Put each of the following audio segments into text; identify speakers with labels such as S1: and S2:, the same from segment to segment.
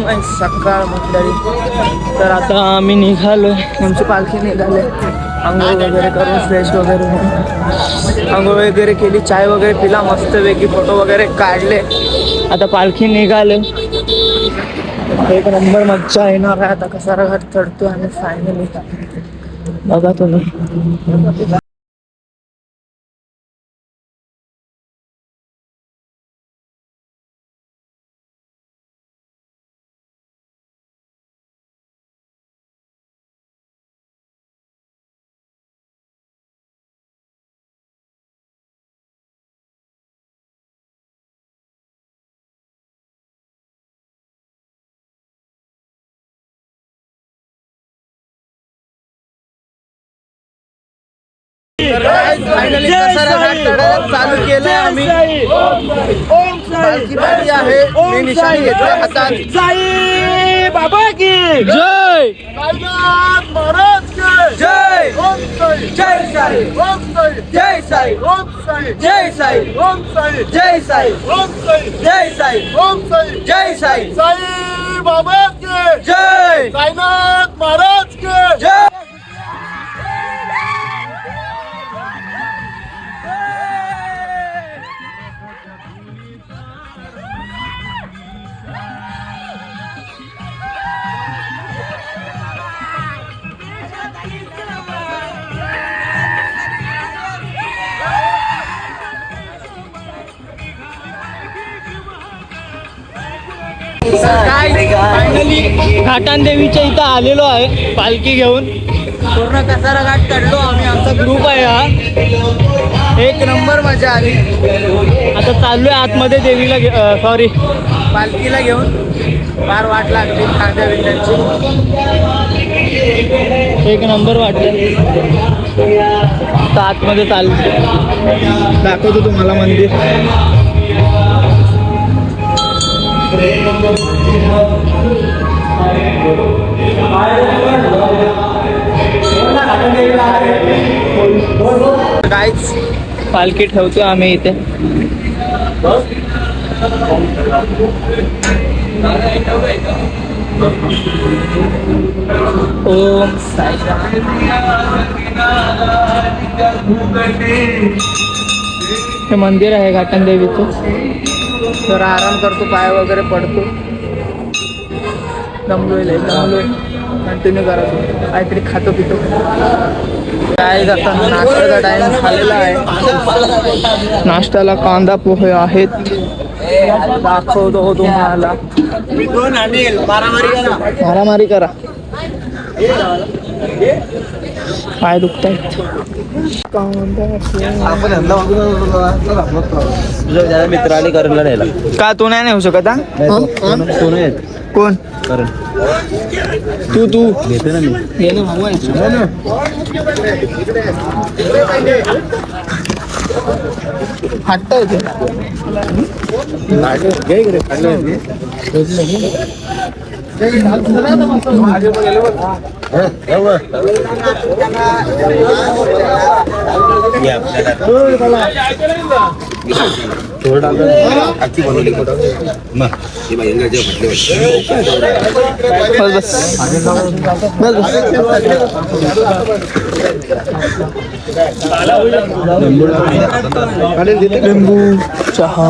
S1: एकदम सकाळ मंडळी तर आता आम्ही निघालो आमची पालखी निघाले. आंघोळ वगैरे करून फ्रेश वगैरे आंघोळ वगैरे केली चाय वगैरे पिला मस्तपैकी फोटो वगैरे काढले. आता पालखी निघाले. एक नंबर मज्जा येणार आहे. आता कसारा घाट चढतो आणि फायनली बघा तुम्ही. फायनली कसारा घाट चालू केलंय आम्ही. पालखी बारी आहे. मी निशाणी घेतोय हातात.
S2: साई बाबा की
S1: जय.
S2: महाराज के.
S1: जय.
S2: ओम साई.
S1: जय साई.
S2: ओम साई.
S1: जय साई.
S2: ओम साई.
S1: जय साई.
S2: ओम साई.
S1: जय साई.
S2: ओम साई.
S1: जय साई.
S2: ओम साई.
S1: जय साई.
S2: साई बाबा के.
S1: जय.
S2: साईनाथ महाराज के.
S1: जय. फायनली घाटान देवीच्या इथं आलेलो आहे पालखी घेऊन. पूर्ण कसारा घाट चढलो आम्ही आमचा ग्रुप आहे हा. एक नंबर मजा आली. आता चाललोय आतमध्ये देवीला सॉरी पालखीला घेऊन. फार वाट लागली खांद्या बिंद्यांची. एक नंबर वाटली आता आतमध्ये चाल दाखवतो तुम्हाला मंदिर. काहीच पालखी ठेवतो आम्ही इथे. ओम हे मंदिर आहे घाटन देवीचं. जरा आराम करतो पाय वगैरे पडतो. दमलोय लय दमलोय. कंटिन्यू करायचो काहीतरी खातो पितो. काय जाताना नाश्त्याचा टाइम झालेला आहे. नाश्त्याला कांदा पोहे आहेत. दाखवतो हो तुम्हाला. मारामारी करा. पाय आहे
S3: तुझ्या मित्राने करणला नेला
S1: का तू नाही नेऊ शकत
S3: कोण आहेत
S1: कोण?
S3: करण
S1: तू तू.
S3: घेते ना मी
S1: भाऊ हट्ट
S3: आजची बनवली
S1: बस बस लिंबू चहा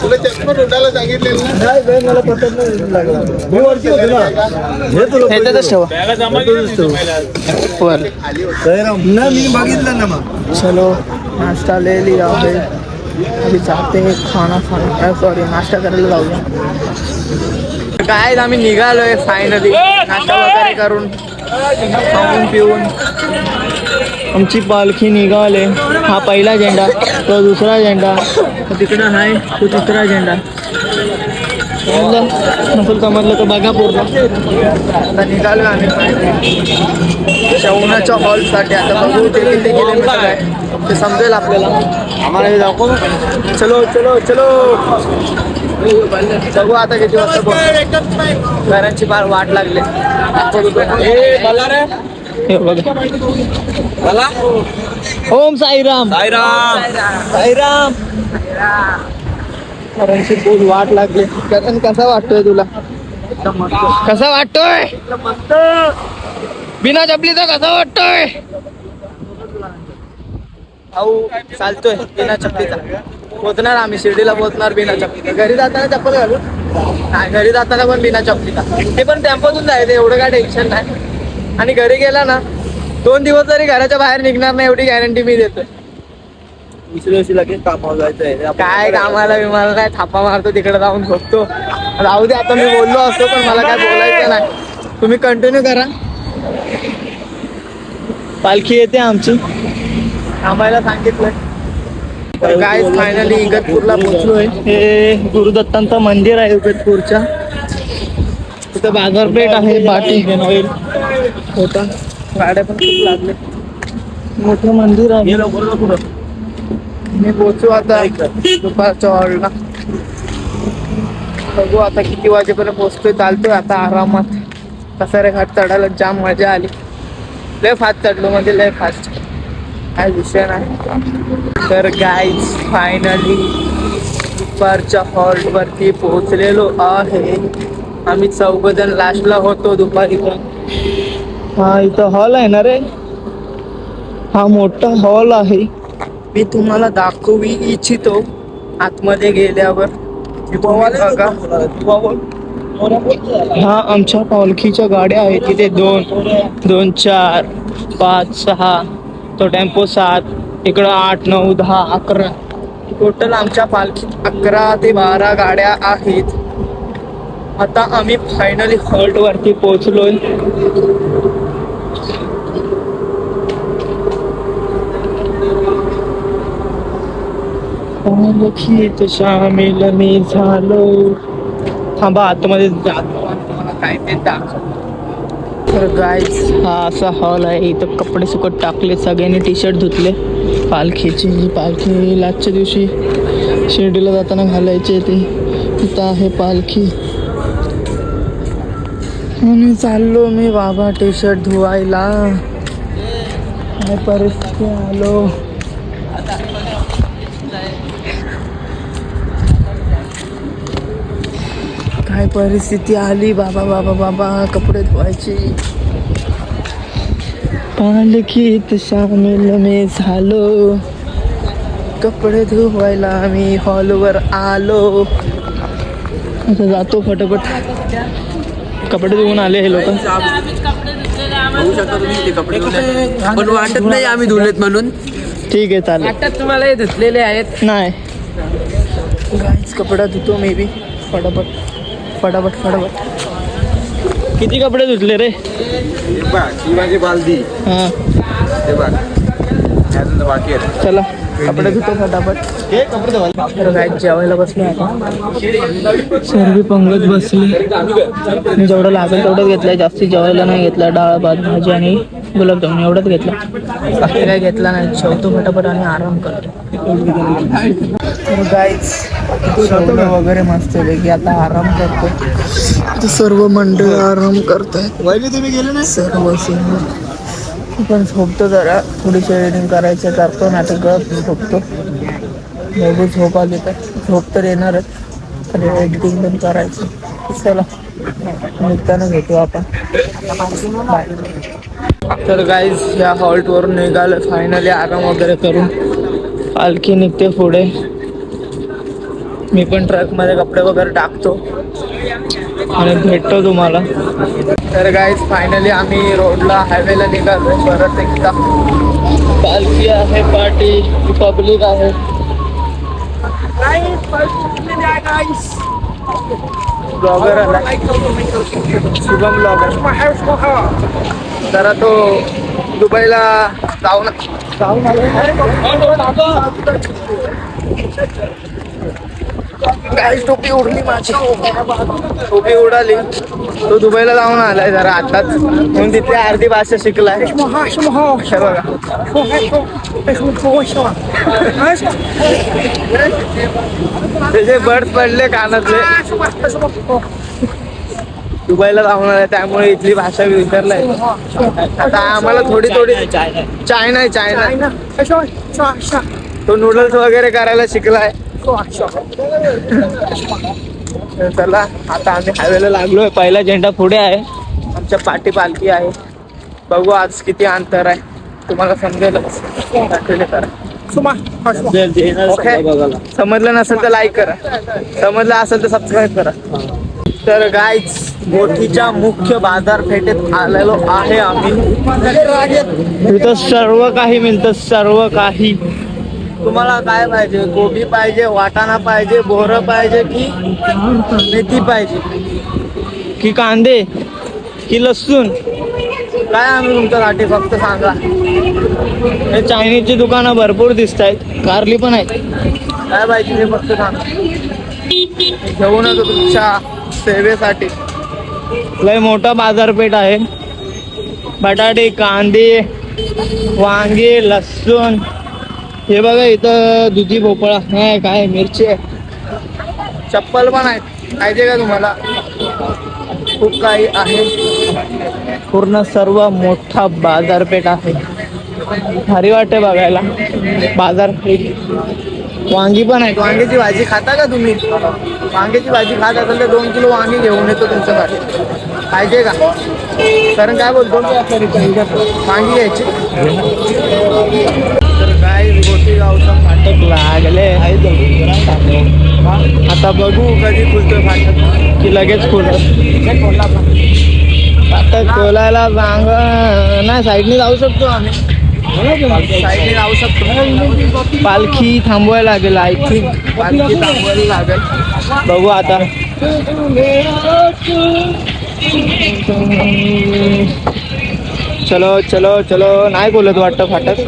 S2: तुला चष्मा तोंडाला सांगितलेलं
S1: ठेवा वर
S3: ना मी बघितलं ना मग
S1: चलो नाश्ता ले लिया है अभी चाहते हैं खाना खाना सॉरी नाश्ता करायला जाऊया काय आम्ही निघालोय फायनली नाश्ता वगैरे करून खाऊन पिऊन. आमची पालखी निघाले. हा पहिला झेंडा तो दुसरा झेंडा तिकडं आहे तो तिसरा झेंडा नसेल समजलं तर बघा पूर्ण. आता निघालो आम्ही. शवनाच्या हॉलसाठी आता बघू ते किती किलोमीटर आहे ते समजेल आपल्याला. आम्हाला हे दाखव. चलो चलो चलो. बघू आता किती वाजता. घरांची फार वाट लागली. बघा. ओम साईराम.
S3: साईराम.
S1: साईराम. करणची फुल वाट लागली. कारण कसा वाटतोय तुला? कसा वाटतोय? बिना चपलीचा कसा वाटतोय? भाऊ चालतोय बिना चपलीचा पोचणार आम्ही शिर्डीला पोचणार बिना चपलीचा घरी जाताना चप्पल घालू? नाही घरी जाताना पण बिना चपलीचा ते पण टेम्पोतून जायचं एवढं काय टेन्शन नाही. आणि घरी गेला ना दोन दिवस तरी घराच्या बाहेर निघणार नाही एवढी गॅरंटी मी देतोय.
S3: दुसऱ्या दिवशी लगेच कामावर जायचं
S1: काय कामाला विमाला नाही थापा मारतो तिकडे जाऊन झोपतो. राहू दे आता मी बोललो असतो पण मला काय बोलायचं नाही. तुम्ही कंटिन्यू करा. पालखी येते आमची. थांबायला सांगितलंय. तर काय फायनली इगतपूरला पोहोचलोय. हे गुरुदत्तांचं मंदिर आहे इगतपूरच्या. तिथं बाजारपेठ आहे बाटी. होता. गाड्या पण खूप लागले मोठं मंदिर आहे. मी पोचू आता दुपारच्या हॉलला. बघू आता किती वाजेपर्यंत पोचतोय चालतोय आता आरामात. कसारे घाट चढायला जाम मजा आली. लय फास्ट चढलो म्हणजे लय फास्ट काय विषय नाही. तर गाईज फायनली दुपारच्या हॉल्टवरती पोहोचलेलो आहे. आम्ही चौघजण लास्टला होतो दुपारी पण. हा इथं हॉल आहे ना रे? हा मोठा हॉल आहे. मी तुम्हाला दाखवू इच्छितो आतमध्ये गेल्यावर. बघा. हा आमच्या पालखीच्या गाड्या आहेत तिथे. दोन दोन चार पाच सहा तो टेम्पो सात इकडं आठ नऊ दहा अकरा. टोटल आमच्या पालखीत अकरा ते बारा गाड्या आहेत. आता आम्ही फायनली हॉल्ट वरती पालखीत शामिल मी झालो. थांबा आतमध्ये जातो काय ते तर गाईज हा असा हॉल आहे. इथं कपडे सुकट टाकले सगळ्यांनी टी शर्ट धुतले. पालखीची ही पालखी लास्टच्या दिवशी शिर्डीला जाताना घालायचे ते. इथं आहे पालखी. म्हणून चाललो मी बाबा टी शर्ट धुवायला परिस्थिती आलो. काय परिस्थिती आली? बाबा बाबा बाबा कपडे धुवायची. पालखीत सामील मी झालो. कपडे धुवायला मी हॉलवर आलो. आता जातो फटाफट. कपडे धुवून आले हे लोक.
S3: कपडे. पण वाटत नाही आम्ही धुलेत म्हणून.
S1: ठीक आहे चालेल.
S3: वाटत तुम्हाला हे धुतलेले आहेत.
S1: नाही. कपडा धुतो मे बी फटाफट. फटाफट फटाफट. किती कपडे धुतले रे?
S3: ही. माझी बालदी
S1: हां
S3: बघ बाकी आहे
S1: चला कपडे धुतो फटाफट. काय जेवायला बसलो आता. सर्वी पंगत बसली. मी जेवढं लागेल तेवढंच घेतलंय. जास्ती जेवायला नाही घेतलं. डाळ भात भाजी आणि गुलाबजामुन एवढंच घेतलं. बाकी काय घेतला नाही. जेवतो फटाफट आणि आराम करतो. जेवलं वगैरे मस्त की आता आराम करतो. सर्व मंडळ आराम करतायत.
S2: तुम्ही गेले नाही?
S1: सर्व सर्व पण झोपतो जरा. थोडीशी एडिटिंग करायचं करतो ना तर गप झोपतो. बघू झोप आली तर झोप तर येणारच तर एडिटिंग पण करायचं. चला निघताना भेटू आपण. बाय तर गाईज या हॉल्टवरून निघालं. फायनली आराम वगैरे करून पालखी निघते पुढे. मी पण ट्रकमध्ये कपडे वगैरे टाकतो. आणि भेटतो तुम्हाला. तर गाईज फायनली आम्ही रोडला हायवेला निघालो. परत एकदा पालखी आहे पार्टी पब्लिक आहे. ब्लॉगर आला शुभम ब्लॉगर जरा तो दुबईला जाऊन जाऊन टोपी उडली माझी. टोपी उडाली. तो दुबईला जाऊन आलाय जरा आताच. म्हणून तिथे अर्धी भाषा शिकलाय. त्याचे बर्ड पडले कानातले. दुबईला जाऊन आलाय त्यामुळे इथली भाषा विसरलाय. आता आम्हाला थोडी थोडी चायना चायना तो नूडल्स वगैरे करायला शिकलाय. चला आता आम्ही हायवेला लागलोय. पहिला झेंडा पुढे आहे. आमच्या पाठी पालखी आहे. बघू आज किती अंतर आहे. तुम्हाला समजेलच. समजलं नसेल तर लाईक करा. समजलं असेल तर सबस्क्राईब करा. तर गाईच मोठीच्या मुख्य बाजारपेठेत आलेलो आहे आम्ही. तिथं सर्व काही मिळतं. सर्व काही. तुम्हाला काय पाहिजे? गोबी पाहिजे वाटाणा पाहिजे बोरं पाहिजे की मेथी पाहिजे? की कांदे की लसूण? काय आम्ही तुमच्यासाठी फक्त सांगा. हे चायनीजची दुकानं भरपूर दिसत आहेत कारली पण आहेत. काय पाहिजे ते फक्त सांगा. घेऊन येतो तुमच्या सेवेसाठी. लय मोठा बाजारपेठ आहे. बटाटे कांदे वांगे लसूण हे बघा इथं दुधी भोपळा. नाही काय मिरची आहे. चप्पल पण आहेत. पाहिजे का तुम्हाला? खूप काही आहे. पूर्ण सर्व मोठा बाजारपेठ आहे. भारी वाटते बघायला. बाजारपेठ वांगी पण आहेत. वांग्याची भाजी खाता का तुम्ही? वांग्याची भाजी खात असेल तर दोन किलो वांगी घेऊन येतो तुमच्यासाठी पाहिजे का? कारण काय बोलतो? वांगी घ्यायची. गावचा फाटक लागले. आता बघू कधी खुलतोय फाटक. की लगेच खुलत फाटक खोलायला सांग. नाही साईडने जाऊ शकतो आम्ही. साईडने जाऊ शकतो. पालखी थांबवायला लागेल आय थिंक पालखी थांबवायला लागेल. बघू आता. चलो चलो चलो. नाही बोलत वाटतं फाटक.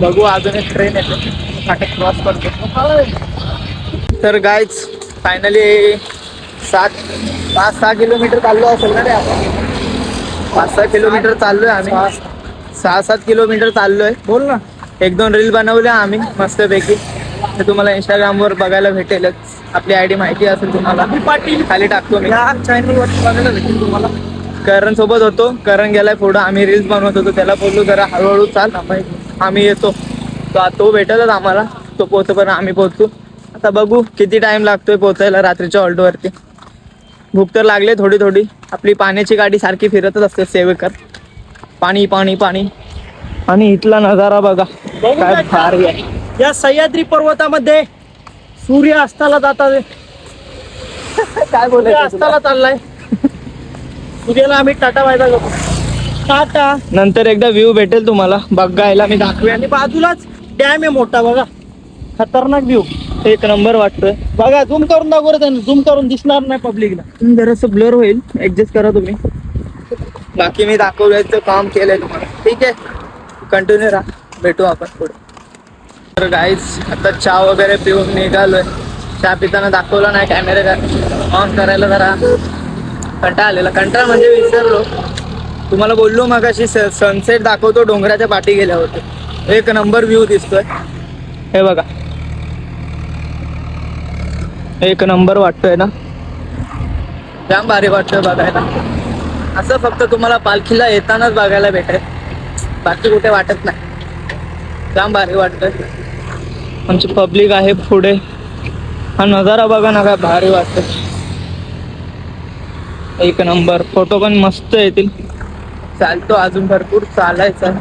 S1: बघू अजून एक ट्रेन येते. फाटक क्रॉस करतो. तर गायच फायनली सात पाच सहा किलोमीटर चाललो असेल ना रे आपण पाच सहा किलोमीटर चाललोय आम्ही. सहा सात किलोमीटर चाललोय. बोल ना. एक दोन रील बनवल्या आम्ही मस्तपैकी. ते तुम्हाला इंस्टाग्रामवर बघायला भेटेलच. आपली आयडी माहिती असेल तुम्हाला. खाली टाकतो मी. बघायला भेटेल तुम्हाला. करण सोबत होतो. करण गेलाय पुढं. आम्ही रील्स बनवत होतो. त्याला बोललो जरा हळूहळू चाल. आम्ही येतो. तो तो भेटतच आम्हाला. तो पोहोचपर्यंत आम्ही पोहोचू. आता बघू किती टाइम लागतोय पोहोचायला रात्रीच्या ऑल्टोवरती भूक तर लागले थोडी थोडी. आपली पाण्याची गाडी सारखी फिरतच असते सेवेकर. पाणी पाणी पाणी. आणि इथला नजारा बघा. काय भारी आहे.
S4: या सह्याद्री पर्वतामध्ये सूर्य अस्ताला जातात.
S1: काय बोलायचं
S4: अस्ताला चाललाय. सूर्याला आम्ही टाटा वायदा करतो टाटा.
S1: नंतर एकदा व्ह्यू भेटेल तुम्हाला. बघायला मी दाखवे
S4: आणि बाजूलाच डॅम आहे मोठा बघा. खतरनाक व्ह्यू
S1: एक नंबर वाटतोय.
S4: बघा झूम करून दाखव त्यांना. झूम करून दिसणार नाही पब्लिकला
S1: जरासं ब्लर होईल. ऍडजस्ट करा तुम्ही. बाकी मी दाखवल्याचं काम केलंय तुम्हाला. ठीक आहे? कंटिन्यू राहा. भेटू आपण पुढे. तर गाईज आता चहा वगैरे पिऊन निघालोय. चहा पिताना दाखवला नाही कॅमेरे ऑन करायला जरा कंटाळा आलेला. कंटाळा म्हणजे विसरलो. तुम्हाला बोललो मग अशी सनसेट दाखवतो डोंगराच्या पाठी गेल्यावर. एक नंबर व्ह्यू दिसतोय. हे बघा. एक नंबर वाटतोय ना? जाम भारी वाटतंय बघायला. असं फक्त तुम्हाला पालखीला येतानाच बघायला भेटेल. बाकी कुठे वाटत नाही. जाम भारी वाटतंय. आमची पब्लिक आहे पुढे. हा नजारा बघा ना काय भारी वाटतोय. एक नंबर फोटो पण मस्त येतील. चालतो अजून भरपूर चालायचं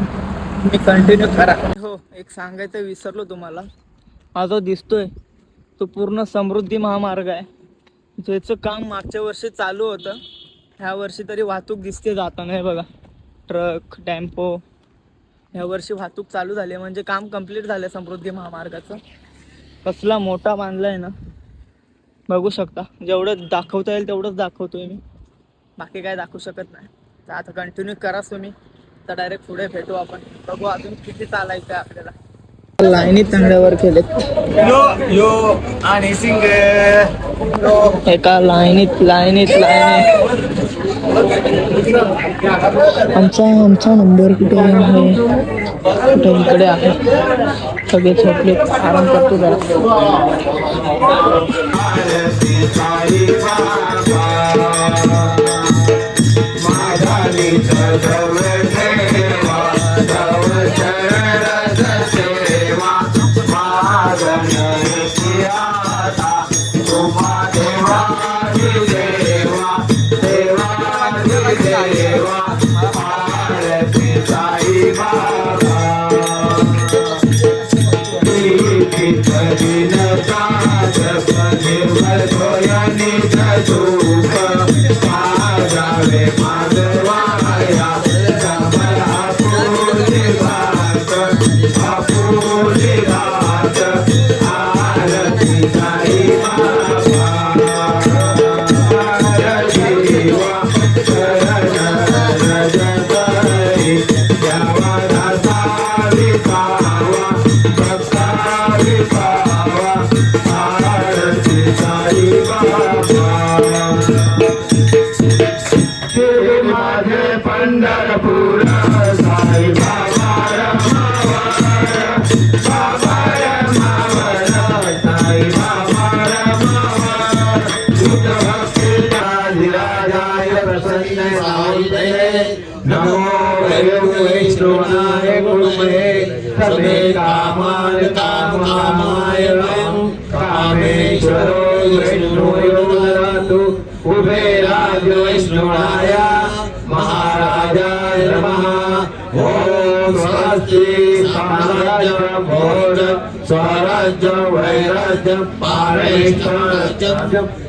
S1: मी कंटिन्यू करा. हो एक सांगायचं विसरलो तुम्हाला. हा जो दिसतोय तो पूर्ण समृद्धी महामार्ग आहे. ज्याचं काम मागच्या वर्षी चालू होतं ह्या वर्षी तरी वाहतूक दिसते जाताना हे बघा. ट्रक टेम्पो ह्या वर्षी वाहतूक चालू झाली आहे, म्हणजे काम कंप्लीट झालं समृद्धी महामार्गाचं. कसला मोठा बांधला आहे ना. बघू शकता. जेवढं दाखवता येईल तेवढंच दाखवतोय मी. बाकी काय दाखवू शकत नाही. तर आता कंटिन्यू करा तुम्ही. तर डायरेक्ट पुढे भेटू आपण. बघू अजून किती चालायचं आहे आपल्याला. लाईनीत तांगड्यावर केलेत.
S2: यो यो आणि सिंग
S1: एका लाईनीत लाईनीत लाईनीत. आमचा आमचा नंबर कुठे आहे? कुठे इकडे आहे. सगळे झोपले. आराम करतो जरा.
S2: Jai Jai विष्णुयो ददातु वैष्णवाय महाराजाय नमः। ॐ स्वस्ति साम्राज्यं भोज स्वराज्य वैराज्य पारैष्ठराज्यं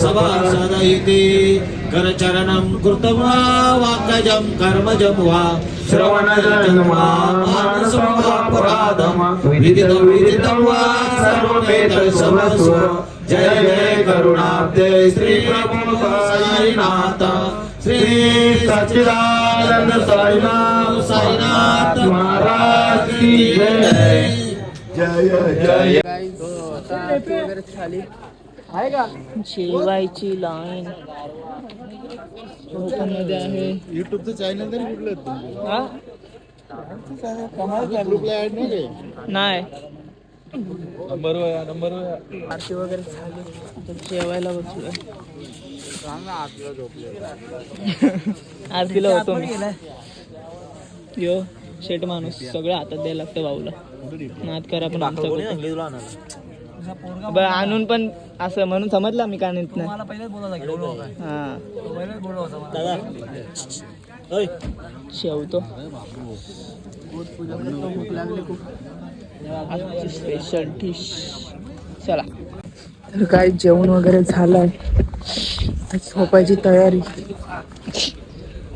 S2: सभासदयिति करचरणं कृतं वा वाक्यजं कर्मजं वा श्रवणजं वा मानसं वापराधं विदितं विदितं वा सर्वमेतत्समस्व। जय जय करुणाब्दे श्री प्रभु साईनाथ श्री सच्चिदानंद साईनाथ साईनाथ महाराज की जय। जय जय।
S1: वगैरे झाली. आहे का जेवायची लाईन आहे.
S5: युट्यूबचं चॅनल तरी कुठलं तुमचं?
S1: हा?
S5: ग्रुपला ऍड नाही नंबर नंबर
S1: आरती वगैरे झाली आता जेवायला बसलोय. आरतीला होतो मी. यो शेट माणूस सगळं हातात द्यायला लागतं भाऊला नाद करा पण आमचं. बरं, आणून पण असं म्हणून समजला मी का नाही हा. शेवतो लागली खूप आजची स्पेशल डिश चला. तर काय जेवण वगैरे झालंय? आता झोपायची तयारी.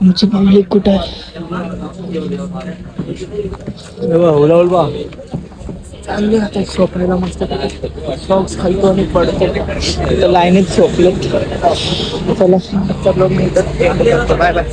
S1: आमची पब्लिक कुठं आहे? चालली आता झोपायला मस्त सॉक्स खालतो आणि पडतो. लाईनीत झोपलो. चला आजचा ब्लॉग मी बाय बाय